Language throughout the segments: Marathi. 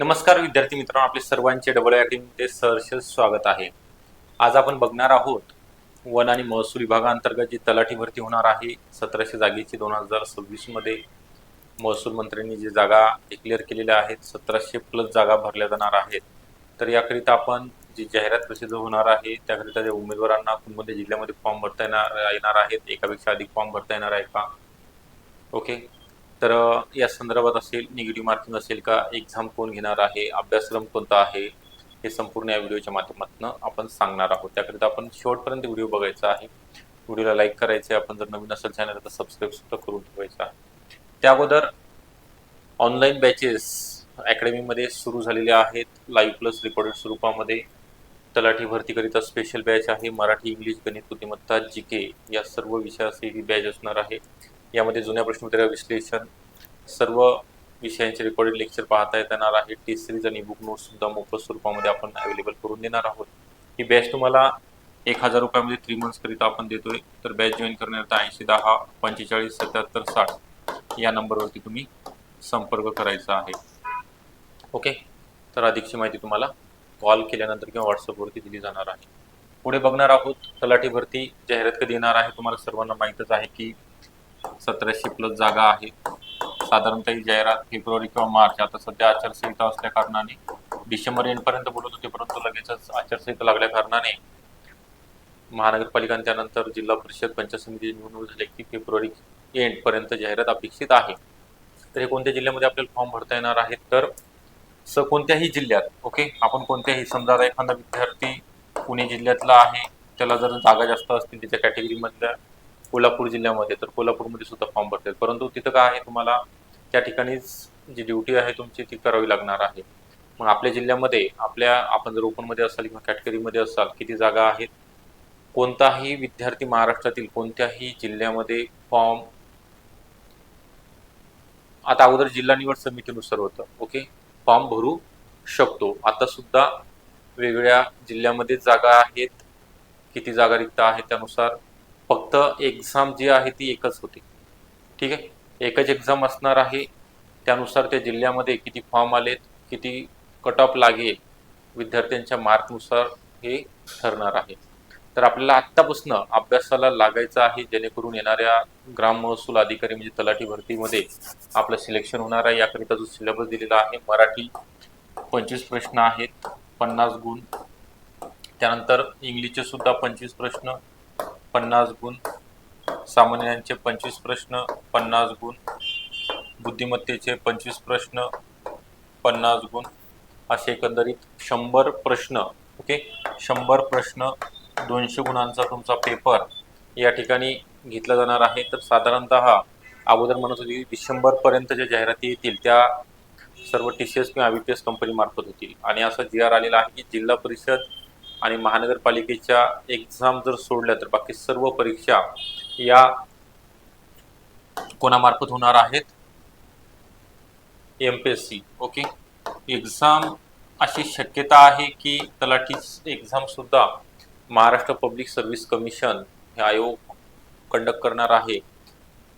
नमस्कार विद्यार्थी मित्रांनो आपले सर्वांचे डबल अकॅडमीमध्ये सहर्ष स्वागत आहे. आज आपण बघणार आहोत वन आणि महसूल विभागांतर्गत जी तलाठी भरती होणार आहे सतराशे जागेची दोन हजार सव्वीसमध्ये महसूल मंत्र्यांनी जी जागा डिक्लेअर केलेल्या आहेत सतराशे प्लस जागा भरल्या जाणार आहेत. तर याकरिता आपण जी जाहिरात प्रसिद्ध होणार आहे त्याकरिता ज्या उमेदवारांना कोणकोणत्या जिल्ह्यामध्ये फॉर्म भरता येणार येणार आहेत एकापेक्षा अधिक फॉर्म भरता येणार आहे का? ओके तर या संदर्भात असेल निगेटिव्ह मार्किंग असेल का एक्झाम कोण घेणार आहे अभ्यासक्रम कोणता आहे हे संपूर्ण या व्हिडिओच्या माध्यमातून आपण सांगणार आहोत. त्याकरिता आपण शेवटपर्यंत व्हिडिओ बघायचा आहे. व्हिडिओला लाईक करायचे आपण जर नवीन असेल चॅनल तर सबस्क्राईब सुद्धा करून ठेवायचं आहे. त्या अगोदर ऑनलाईन बॅचेस अकॅडमीमध्ये सुरू झालेले आहेत. लाईव्ह प्लस रेकॉर्डेड स्वरूपामध्ये तलाठी भरतीकरिता स्पेशल बॅच आहे. मराठी इंग्लिश गणित बुद्धिमत्ता जी के या सर्व विषयाची ही बॅच असणार आहे. यामध्ये जुन्या प्रश्नोत्तर विश्लेषण सर्व विषयांचे रेकॉर्डेड लेक्चर पाहता येणार आहे. टेस्ट सिरीज आणि बुक नोट्स सुद्धा मोफत स्वरूपामध्ये आपण अवेलेबल करून देणार आहोत. ही बॅच तुम्हाला एक हजार रुपयामध्ये थ्री मंथ्स करिता आपण देतोय. तर बॅच जॉईन करण्याकरता ऐंशी दहा पंचेचाळीस सत्याहत्तर साठ. या नंबरवरती तुम्ही संपर्क करायचा आहे. ओके तर अधिकची माहिती तुम्हाला कॉल केल्यानंतर किंवा व्हॉट्सअपवरती दिली जाणार आहे. पुढे बघणार आहोत. तलाठी भरती जाहिरात कधी येणार आहे? तुम्हाला सर्वांना माहीतच आहे की सतराशे प्लस जागा आहे. साधारणतः ही जाहिरात फेब्रुवारी किंवा मार्च आता सध्या आचारसंहिता असल्या कारणाने डिसेंबर एंडपर्यंत बोलत होते परंतु लगेचच आचारसंहिता लागल्या कारणाने महानगरपालिका नंतर त्यानंतर जिल्हा परिषद पंचायत समिती निवडणूक झाली की फेब्रुवारी एंडपर्यंत जाहिरात अपेक्षित आहे. तर हे कोणत्या जिल्ह्यामध्ये आपल्याला फॉर्म भरता येणार आहेत? तर स कोणत्याही जिल्ह्यात ओके आपण कोणत्याही समजा आता एखादा विद्यार्थी पुणे जिल्ह्यातला आहे त्याला जर जागा जास्त असतील त्याच्या कॅटेगरीमधल्या कोल्हापूर जिल्ह्यामध्ये तर कोल्हापूरमध्ये सुद्धा फॉर्म भरतील परंतु तिथं काय आहे तुम्हाला त्या ठिकाणीच जी ड्युटी आहे तुमची ती करावी लागणार आहे. मग आपल्या जिल्ह्यामध्ये आपल्या आपण जर ओपनमध्ये असाल किंवा कॅटेगरीमध्ये असाल किती जागा आहेत? कोणताही विद्यार्थी महाराष्ट्रातील कोणत्याही जिल्ह्यामध्ये फॉर्म आता अगोदर जिल्हा निवड समितीनुसार होतं ओके फॉर्म भरू शकतो. आता सुद्धा वेगळ्या जिल्ह्यामध्ये जागा आहेत. किती जागा रिक्त आहेत त्यानुसार फक्त एक्झाम जी आहे ती एकच होती. ठीक आहे? एकच एक्झाम असणार आहे. त्यानुसार त्या जिल्ह्यामध्ये किती फॉर्म आलेत किती कट ऑफ लागेल विद्यार्थ्यांच्या मार्कनुसार हे ठरणार आहे. तर आपल्याला आत्तापासून अभ्यासाला लागायचं आहे जेणेकरून येणाऱ्या ग्राम महसूल अधिकारी म्हणजे तलाठी भरतीमध्ये आपलं सिलेक्शन होणार आहे. याकरिता जो सिलेबस दिलेला आहे मराठी पंचवीस प्रश्न आहेत पन्नास गुण. त्यानंतर इंग्लिशचे सुद्धा पंचवीस प्रश्न पन्नास गुण. सामान्यांचे पंचवीस प्रश्न पन्नास गुण. बुद्धिमत्तेचे पंचवीस प्रश्न पन्नास गुण. असे एकंदरीत शंभर प्रश्न ओके? शंभर प्रश्न दोनशे गुणांचा तुमचा पेपर या ठिकाणी घेतला जाणार आहे. तर साधारणतः अगोदर म्हणत होती डिसेंबरपर्यंत ज्या जाहिराती येतील त्या सर्व टी सी एस किंवा आय बी पी एस कंपनीमार्फत होतील. आणि असं जी आर आलेला आहे की जिल्हा परिषद आणि महानगरपालिकेच्या एक्झाम जर सोडल्या तर बाकी सर्व परीक्षा या कोणामार्फत होणार आहेत? M P S C okay exam अशी शक्यता आहे की तलाठी एक्झाम सुद्धा महाराष्ट्र पब्लिक सर्व्हिस कमिशन हे आयोग कंडक्ट करणार आहे.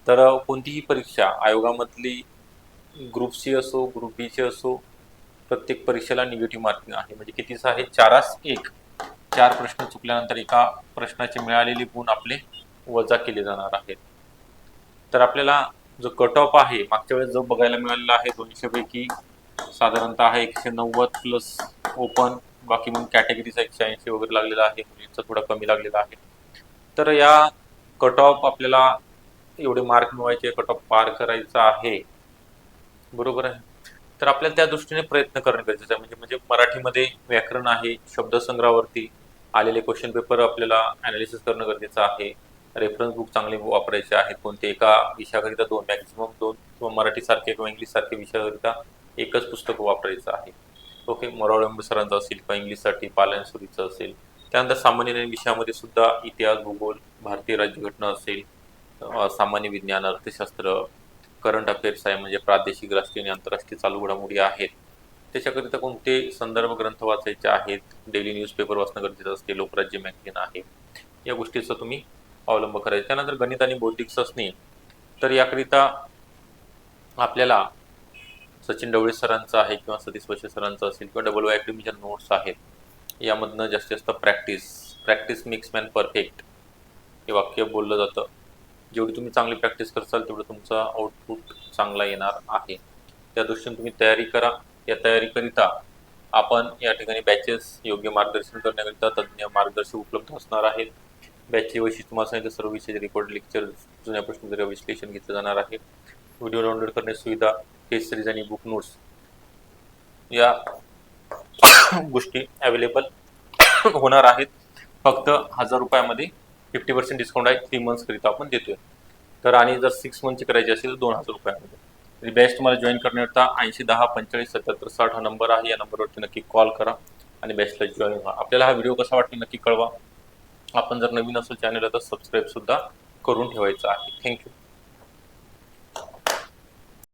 तर कोणतीही परीक्षा आयोगामधली ग्रुप सी असो ग्रुप बीची असो प्रत्येक परीक्षेला निगेटिव्ह मार्किंग आहे. म्हणजे कितीच आहे? चारास एक. चार प्रश्न चुकल्यानंतर एका प्रश्नाचे मिळालेले गुण आपले वजा केले जाणार आहेत. तर आपल्याला जो कट ऑफ आहे मागच्या वेळेस जो बघायला मिळालेला आहे दोनशे पैकी साधारणतः एकशे नव्वद प्लस ओपन बाकी मग कॅटेगरीचा एकशे ऐंशी वगैरे लागलेला आहे म्हणजे मुलींचा थोडा कमी लागलेला आहे. तर या कट ऑफ आपल्याला एवढे मार्क मिळवायचे कट ऑफ पार करायचा आहे. बरोबर आहे? तर आपल्याला त्या दृष्टीने प्रयत्न करणं गरजेचं आहे. म्हणजे म्हणजे मराठीमध्ये व्याकरण आहे शब्दसंग्रहावरती आलेले क्वेश्चन पेपर आपल्याला अनालिसिस करणं गरजेचं आहे. रेफरन्स बुक चांगले वापरायचे आहेत. कोणते एका विषयाकरिता दोन मॅक्झिमम दोन किंवा मराठीसारखे किंवा इंग्लिशसारखे विषयाकरिता एकच पुस्तक वापरायचं आहे. ओके मोरावळंब सरांचं असेल किंवा इंग्लिशसाठी पालनसुरीचं असेल. त्यानंतर सामान्य ज्ञान विषयामध्ये सुद्धा इतिहास भूगोल भारतीय राज्यघटना असेल. सामान्य विज्ञान अर्थशास्त्र करंट अफेअर्स आहे. म्हणजे प्रादेशिक राष्ट्रीय आणि आंतरराष्ट्रीय चालू घडामोडी आहेत. त्याच्याकरिता कोणते संदर्भ ग्रंथ वाचायचे आहेत? डेली न्यूजपेपर वाचणं गरजेचं असते लोकराज्य मॅगझिन आहे. या गोष्टीचा तुम्ही अवलंब करायचा. त्यानंतर गणित आणि बौद्धिक चाचणी तर याकरिता आपल्याला सचिन डवळे सरांचं आहे किंवा सतीश वशे सरांचं असेल किंवा डबल वाय अकॅडमीच्या नोट्स आहेत. यामधनं जास्तीत जास्त practice practice makes man perfect हे वाक्य बोललं जातं. जेवढी तुम्ही चांगली प्रॅक्टिस करसाल तेवढं तुमचा आउटपुट चांगला येणार आहे. त्या दृष्टीने तुम्ही तयारी करा. या तयारीकरिता आपण या ठिकाणी बॅचेस योग्य मार्गदर्शन करण्याकरिता तज्ज्ञ मार्गदर्शक उपलब्ध असणार आहेत. बॅचची वैशिष्ट्य तुम्हाला सांगितलं सर्व विषयाचे रेकॉर्ड लेक्चर जुन्या प्रश्नोत्तर विश्लेषण घेतलं जाणार आहे. व्हिडिओ डाउनलोड करण्याची सुविधा केस सिरीज आणि बुक नोट्स या गोष्टी अवेलेबल होणार आहेत. फक्त हजार रुपयामध्ये फिफ्टी पर्सेंट डिस्काउंट आहे थ्री मंथ्सकरिता आपण देतोय. तर आणि जर सिक्स मंथची करायची असेल तर दोन हजार रुपयामध्ये. तरी बॅच तुम्हाला जॉईन करण्याकरता ऐंशी दहा पंचेचाळीस सत्याहत्तर साठ हा नंबर आहे. या नंबरवरती नक्की कॉल करा आणि बॅचला जॉईन व्हा. आपल्याला हा व्हिडिओ कसा वाटला नक्की कळवा. आपण जर नवीन असेल चॅनल तर सबस्क्राईबसुद्धा करून ठेवायचं आहे. थँक्यू